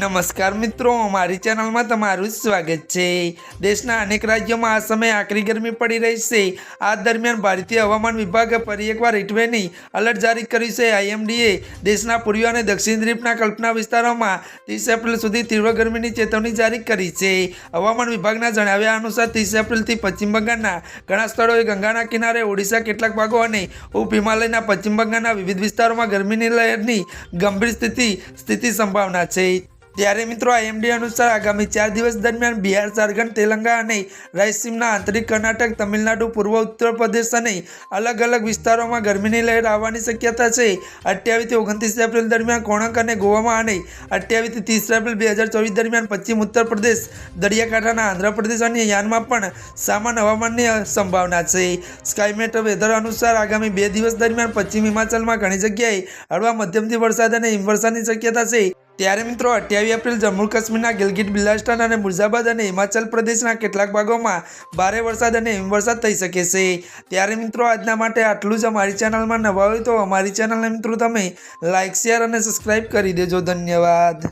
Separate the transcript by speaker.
Speaker 1: નમસ્કાર મિત્રો, મારી ચેનલમાં તમારું સ્વાગત છે. દેશના અનેક રાજ્યોમાં આ સમયે આકરી ગરમી પડી રહી છે. આ દરમિયાન ભારતીય હવામાન વિભાગે ફરી એકવાર હીટવેવની અલર્ટ જારી કર્યું છે. આઈએમડીએ દેશના પૂર્વ અને દક્ષિણ દ્વીપના કલ્પના વિસ્તારોમાં ત્રીસ એપ્રિલ સુધી તીવ્ર ગરમીની ચેતવણી જારી કરી છે. હવામાન વિભાગના જણાવ્યા અનુસાર ત્રીસ એપ્રિલથી પશ્ચિમ બંગાળના ઘણા સ્થળોએ ગંગાના કિનારે ઓડિશા કેટલાક ભાગો અને ઉપ હિમાલયના પશ્ચિમ બંગાળના વિવિધ વિસ્તારોમાં ગરમીની લહેરની ગંભીર સ્થિતિ સ્થિતિ સંભાવના છે. ત્યારે મિત્રો આઈએમડી અનુસાર આગામી ચાર દિવસ દરમિયાન બિહાર, ઝારખંડ, તેલંગાણા અને રાયસીમના આંતરિક કર્ણાટક, તમિલનાડુ, પૂર્વ ઉત્તર પ્રદેશ અને અલગ અલગ વિસ્તારોમાં ગરમીની લહેર આવવાની શક્યતા છે. અઠ્યાવીસથી ઓગણત્રીસ એપ્રિલ દરમિયાન કોણક અને ગોવામાં અને અઠ્યાવીસથી ત્રીસ એપ્રિલ બે હજાર ચોવીસ દરમિયાન પશ્ચિમ ઉત્તર પ્રદેશ, દરિયાકાંઠાના આંધ્રપ્રદેશ અને યાનમાં પણ સામાન હવામાનની સંભાવના છે. સ્કાયમેટ વેધર અનુસાર આગામી બે દિવસ દરમિયાન પશ્ચિમ હિમાચલમાં ઘણી જગ્યાએ હળવા મધ્યમથી વરસાદ અને હિમવર્ષાની શક્યતા છે. ત્યારે મિત્રો અઠ્યાવીસ એપ્રિલ જમ્મુ કાશ્મીરના ગિલગિટ બિલાસ્ટન અને મુર્ઝાબાદ અને હિમાચલ પ્રદેશના કેટલાક ભાગોમાં ભારે વરસાદ અને હિમવરસાદ થઈ શકે છે. ત્યારે મિત્રો આજના માટે આટલું જ. અમારી ચેનલમાં નવા હોય તો અમારી ચેનલને મિત્રો તમે લાઇક શેર અને સબસ્ક્રાઈબ કરી દેજો. ધન્યવાદ.